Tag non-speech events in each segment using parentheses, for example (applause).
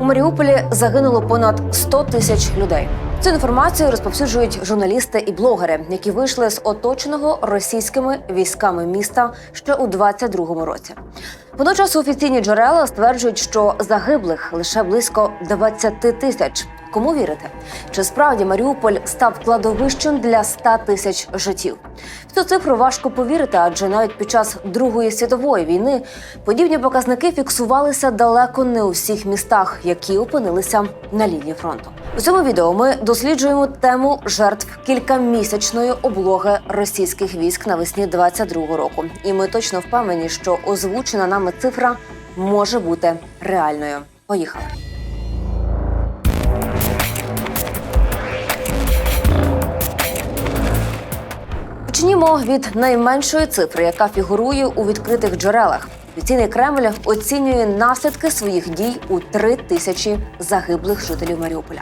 У Маріуполі загинуло понад 100 тисяч людей. Цю інформацію розповсюджують журналісти і блогери, які вийшли з оточеного російськими військами міста ще у 22-му році. Водночас офіційні джерела стверджують, що загиблих лише близько 20 тисяч. Кому вірити? Чи справді Маріуполь став кладовищем для 100 тисяч життів? В цю цифру важко повірити, адже навіть під час Другої світової війни подібні показники фіксувалися далеко не у всіх містах, які опинилися на лінії фронту. У цьому відео ми досліджуємо тему жертв кількамісячної облоги російських військ навесні 22-го року. І ми точно впевнені, що озвучена нами цифра може бути реальною. Поїхали. Почнімо від найменшої цифри, яка фігурує у відкритих джерелах. Офіційний Кремль оцінює наслідки своїх дій у три тисячі загиблих жителів Маріуполя.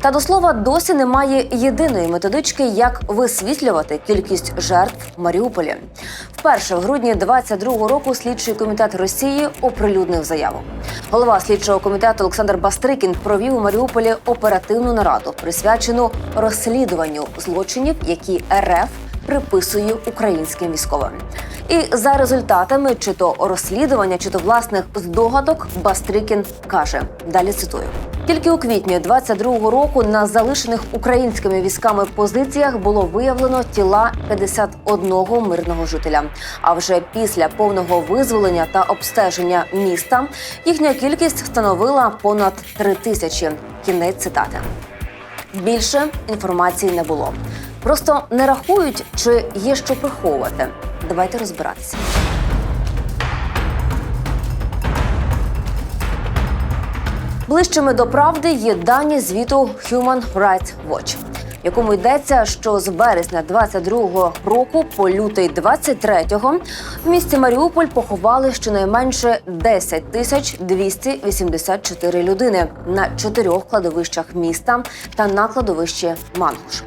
Та до слова, досі немає єдиної методички, як висвітлювати кількість жертв в Маріуполі. Вперше в грудні 22-го року слідчий комітет Росії оприлюднив заяву. Голова слідчого комітету Олександр Бастрикін провів у Маріуполі оперативну нараду, присвячену розслідуванню злочинів, які РФ приписує українським військовим. І за результатами чи то розслідування, чи то власних здогадок Бастрикін каже: далі цитую. Тільки у квітні 22-го року на залишених українськими військами позиціях було виявлено тіла 51 мирного жителя. А вже після повного визволення та обстеження міста їхня кількість становила понад 3 тисячі. Кінець цитати. Більше інформації не було. Просто не рахують, чи є що приховувати. Давайте розбиратися. Ближчими до правди є дані звіту Human Rights Watch, якому йдеться, що з березня 22-го року по лютий 23-го в місті Маріуполь поховали щонайменше 10 тисяч 284 людини на чотирьох кладовищах міста та на кладовищі Мангуш.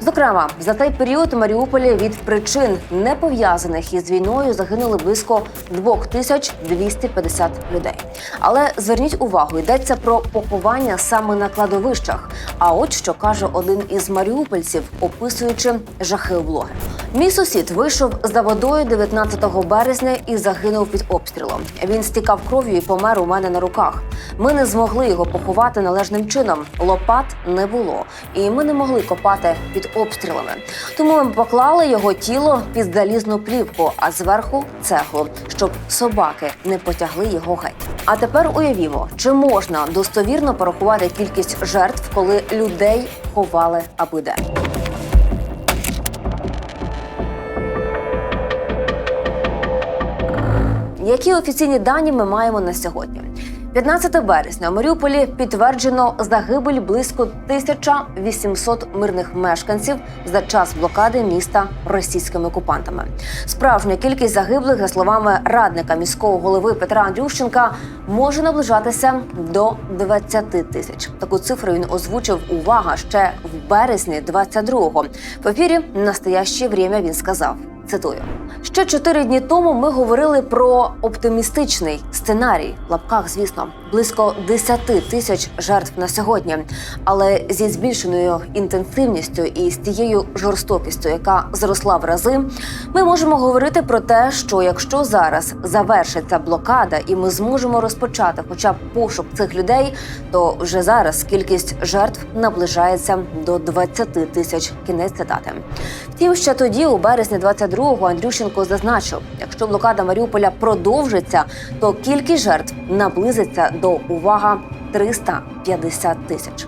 Зокрема, за цей період у Маріуполі від причин, не пов'язаних із війною, загинули близько 2250 людей. Але зверніть увагу, йдеться про поховання саме на кладовищах. А от що каже один із маріупольців, описуючи жахи облоги. Мій сусід вийшов за водою 19 березня і загинув під обстрілом. Він стікав кров'ю і помер у мене на руках. Ми не змогли його поховати належним чином. Лопат не було, і ми не могли копати під обстрілами. Тому ми поклали його тіло під залізну плівку, а зверху цеглу, щоб собаки не потягли його геть. А тепер уявімо, чи можна достовірно порахувати кількість жертв, коли людей ховали аби Які офіційні дані ми маємо на сьогодні? 15 березня у Маріуполі підтверджено загибель близько 1800 мирних мешканців за час блокади міста російськими окупантами. Справжня кількість загиблих, за словами радника міського голови Петра Андрющенка, може наближатися до 20 тисяч. Таку цифру він озвучив увага ще в березні 22-го. В ефірі «Настояще время він сказав. Цитую ще чотири дні тому. Ми говорили про оптимістичний сценарій в лапках, звісно, близько 10 тисяч жертв на сьогодні. Але зі збільшеною інтенсивністю і з тією жорстокістю, яка зросла в рази, ми можемо говорити про те, що якщо зараз завершиться блокада, і ми зможемо розпочати, хоча б пошук цих людей, то вже зараз кількість жертв наближається до 20 тисяч. Кінець цитати. Втім, ще тоді, у березні 22-го, Андрющенко зазначив, якщо блокада Маріуполя продовжиться, то кількість жертв наблизиться до увага 350 тисяч.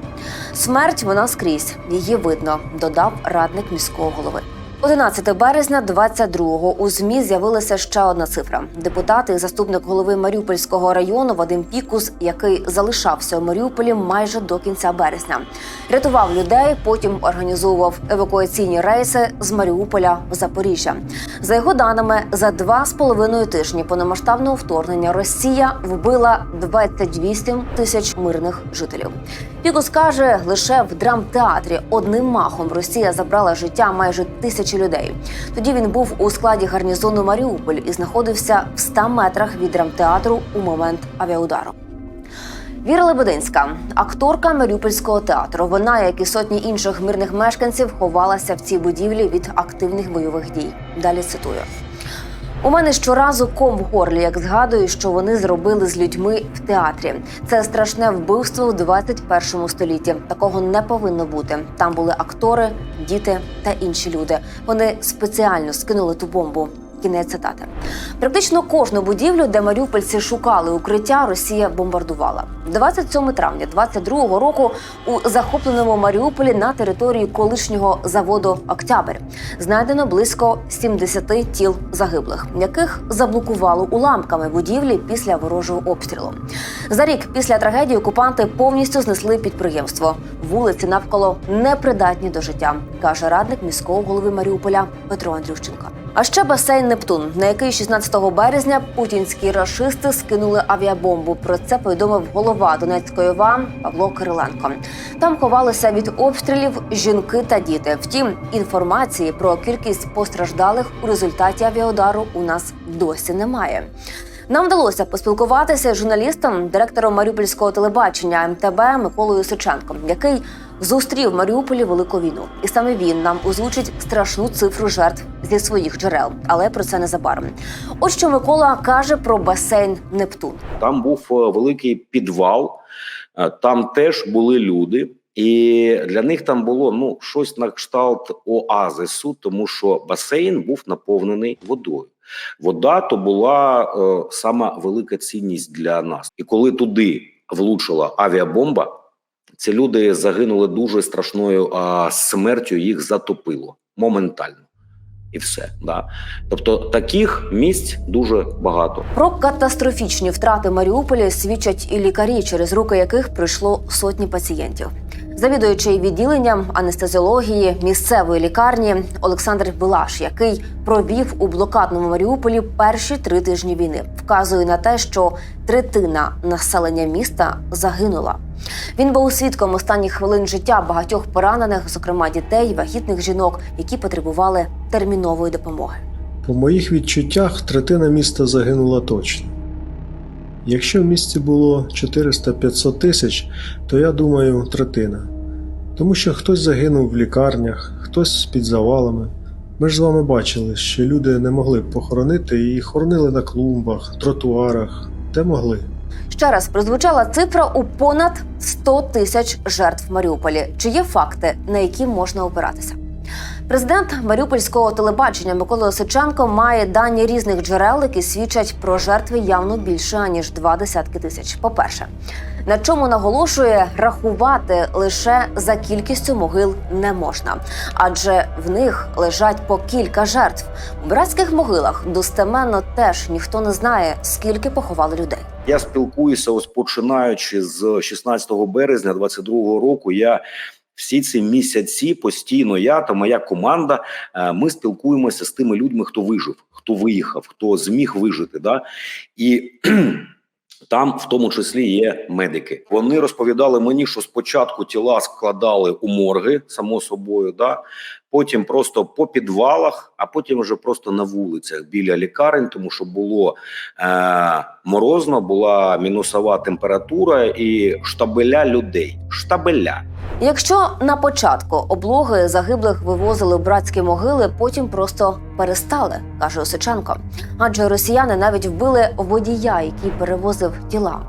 Смерть вона скрізь її видно, додав радник міського голови. 11 березня 22-го у змі з'явилася ще одна цифра. Депутат і заступник голови Маріупольського району Вадим Пікус, який залишався у Маріуполі майже до кінця березня, рятував людей. Потім організовував евакуаційні рейси з Маріуполя в Запоріжжя. За його даними, за два з половиною тижні повномасштабного вторгнення Росія вбила 28 тисяч мирних жителів. Пікус каже, лише в драмтеатрі одним махом Росія забрала життя майже тисячі людей. Тоді він був у складі гарнізону Маріуполь і знаходився в 100 метрах від драмтеатру у момент авіаудару. Віра Лебединська, акторка Маріупольського театру. Вона, як і сотні інших мирних мешканців, ховалася в цій будівлі від активних бойових дій. Далі цитую. У мене щоразу ком в горлі, як згадую, що вони зробили з людьми в театрі. Це страшне вбивство у 21 столітті. Такого не повинно бути. Там були актори, діти та інші люди. Вони спеціально скинули ту бомбу. Кінець цитати. Практично кожну будівлю, де маріупольці шукали укриття, Росія бомбардувала. 27 травня 22-го року у захопленому Маріуполі на території колишнього заводу Октябрь знайдено близько 70 тіл загиблих, яких заблокувало уламками будівлі після ворожого обстрілу. За рік після трагедії окупанти повністю знесли підприємство. Вулиці навколо непридатні до життя, каже радник міського голови Маріуполя Петро Андрющенко. А ще басейн Нептун, на який 16 березня путінські рашисти скинули авіабомбу. Про це повідомив голова Донецької ОВА Павло Кириленко. Там ховалися від обстрілів жінки та діти. Втім, інформації про кількість постраждалих у результаті авіаудару у нас досі немає. Нам вдалося поспілкуватися з журналістом, директором Маріупольського телебачення МТБ Миколою Сиченком, який зустрів в Маріуполі велику війну, і саме він нам озвучить страшну цифру жертв зі своїх джерел, але про це незабаром. От що Микола каже про басейн Нептун. Там був е, великий підвал, е, там теж були люди. І для них там було ну щось на кшталт оазису, тому що басейн був наповнений водою. Вода то була е, сама велика цінність для нас. І коли туди влучила авіабомба, ці люди загинули дуже страшною а, смертю. Їх затопило моментально, і все. Да. Тобто таких місць дуже багато. Про катастрофічні втрати Маріуполя свідчать і лікарі, через руки яких пройшло сотні пацієнтів. Завідуючий відділенням анестезіології місцевої лікарні Олександр Білаш, який провів у блокадному Маріуполі перші три тижні війни, вказує на те, що третина населення міста загинула. Він був свідком останніх хвилин життя багатьох поранених, зокрема дітей, вагітних жінок, які потребували термінової допомоги. По моїх відчуттях, третина міста загинула точно. Якщо в місті було 400-500 тисяч, то я думаю, третина. Тому що хтось загинув в лікарнях, хтось під завалами. Ми ж з вами бачили, що люди не могли похоронити і хоронили на клумбах, тротуарах, де могли. Ще раз прозвучала цифра у понад 100 тисяч жертв в Маріуполі. Чи є факти, на які можна опиратися? Президент Маріупольського телебачення Микола Осиченко має дані різних джерел, які свідчать про жертви явно більше ніж два десятки тисяч. По-перше, на чому наголошує рахувати лише за кількістю могил не можна, адже в них лежать по кілька жертв. У братських могилах достеменно теж ніхто не знає, скільки поховали людей. Я спілкуюся, ось починаючи з 16 березня 22 року. Я всі ці місяці постійно я та моя команда. е, Ми спілкуємося з тими людьми, хто вижив, хто виїхав, хто зміг вижити. Да? І (clears throat) там, в тому числі, є медики. Вони розповідали мені, що спочатку тіла складали у морги, само собою, да потім просто по підвалах, а потім вже просто на вулицях біля лікарень, тому що було е, морозно, була мінусова температура і штабеля людей. Штабеля. Якщо на початку облоги загиблих вивозили в братські могили, потім просто перестали, каже Осиченко. Адже росіяни навіть вбили водія, який перевозив тіла.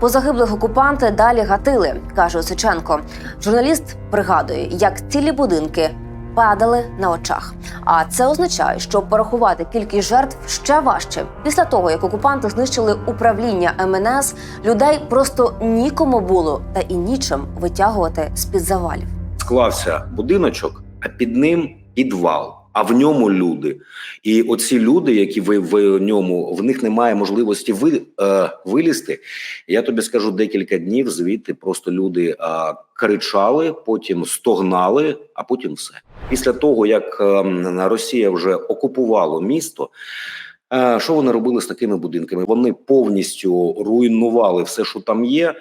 По загиблих окупанти далі гатили, каже Осиченко. Журналіст пригадує, як цілі будинки падали на очах. А це означає, що порахувати кількість жертв ще важче. Після того, як окупанти знищили управління МНС, людей просто нікому було та і нічим витягувати з під завалів. Склався будиночок, а під ним підвал. А в ньому люди, і оці люди, які ви в ньому, в них немає можливості ви, е, вилізти. Я тобі скажу декілька днів. Звідти просто люди е, кричали, потім стогнали, а потім все. Після того як е, Росія вже окупувала місто. е, Що вони робили з такими будинками? Вони повністю руйнували все, що там є.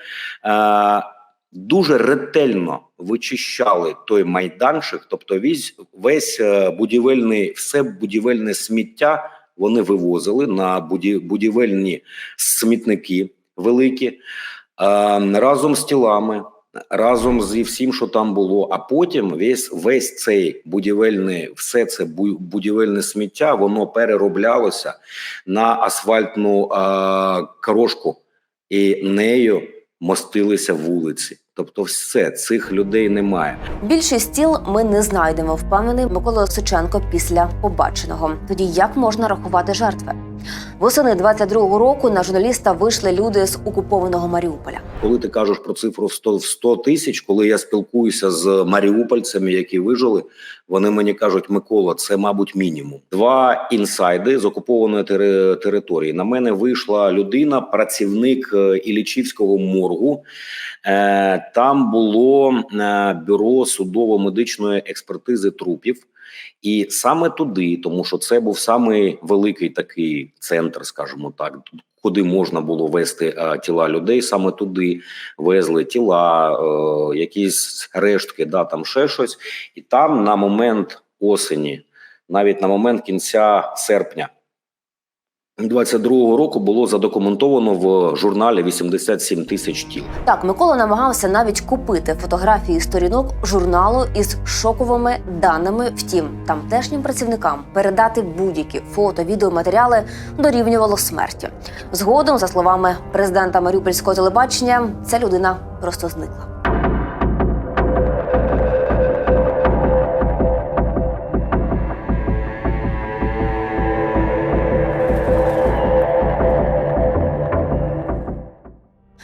Е, Дуже ретельно вичищали той майданчик, тобто весь, весь е, будівельний, все будівельне сміття вони вивозили на будівельні смітники великі. разом з тілами, разом зі всім, що там було. А потім весь весь цей будівельний, все це будівельне сміття, воно перероблялося на асфальтну е, корошку, і нею мостилися вулиці. Тобто, все цих людей немає. Більшість тіл ми не знайдемо, впевнений Микола Осиченко після побаченого. Тоді як можна рахувати жертви? Восени 22-го року на журналіста вийшли люди з окупованого Маріуполя. Коли ти кажеш про цифру в 100, в 100 тисяч, коли я спілкуюся з маріупольцями, які вижили, вони мені кажуть: Микола, це мабуть мінімум. Два інсайди з окупованої тери- території. На мене вийшла людина, працівник е, Ілічівського моргу. Е, Там було е, бюро судово-медичної експертизи трупів. І саме туди, тому що це був самий великий такий центр, скажімо так, куди можна було вести а, тіла людей, саме туди везли тіла, е, якісь рештки, да, там ще щось. І там на момент осені, навіть на момент кінця серпня 22-го року було задокументовано в журналі 87 тисяч тіл. Так, Микола намагався навіть купити фотографії сторінок журналу із шоковими даними. Втім, тамтешнім працівникам передати будь-які фото, відеоматеріали дорівнювало смерті. Згодом, за словами президента Маріупольського телебачення, ця людина просто зникла.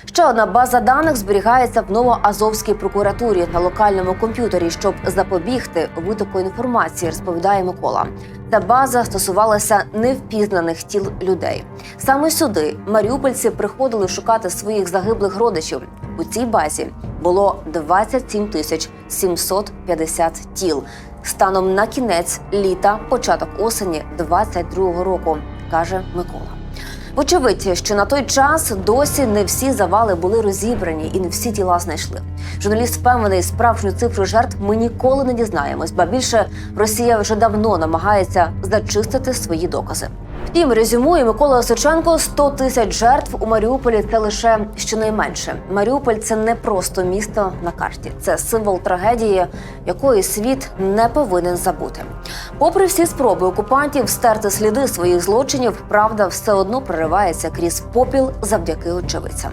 Ще одна база даних зберігається в Новоазовській прокуратурі на локальному комп'ютері, щоб запобігти витоку інформації, розповідає Микола. Ця база стосувалася невпізнаних тіл людей. Саме сюди маріупольці приходили шукати своїх загиблих родичів. У цій базі було 27 тисяч 750 тіл. Станом на кінець літа, початок осені 22-го року, каже Микола. Вочевидь, що на той час досі не всі завали були розібрані і не всі тіла знайшли. Журналіст впевнений, справжню цифру жертв ми ніколи не дізнаємось, ба більше Росія вже давно намагається зачистити свої докази. Втім, резюмує Микола Осиченко 100 тисяч жертв у Маріуполі це лише щонайменше. Маріуполь це не просто місто на карті, це символ трагедії, якої світ не повинен забути. Попри всі спроби окупантів стерти сліди своїх злочинів, правда все одно проривається крізь попіл завдяки очевидцям.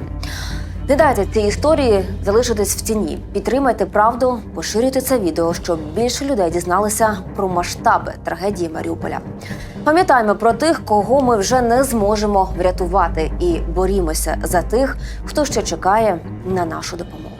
Не дайте цій історії залишитись в тіні. Підтримайте правду, поширюйте це відео, щоб більше людей дізналися про масштаби трагедії Маріуполя. Пам'ятаємо про тих, кого ми вже не зможемо врятувати, і борімося за тих, хто ще чекає на нашу допомогу.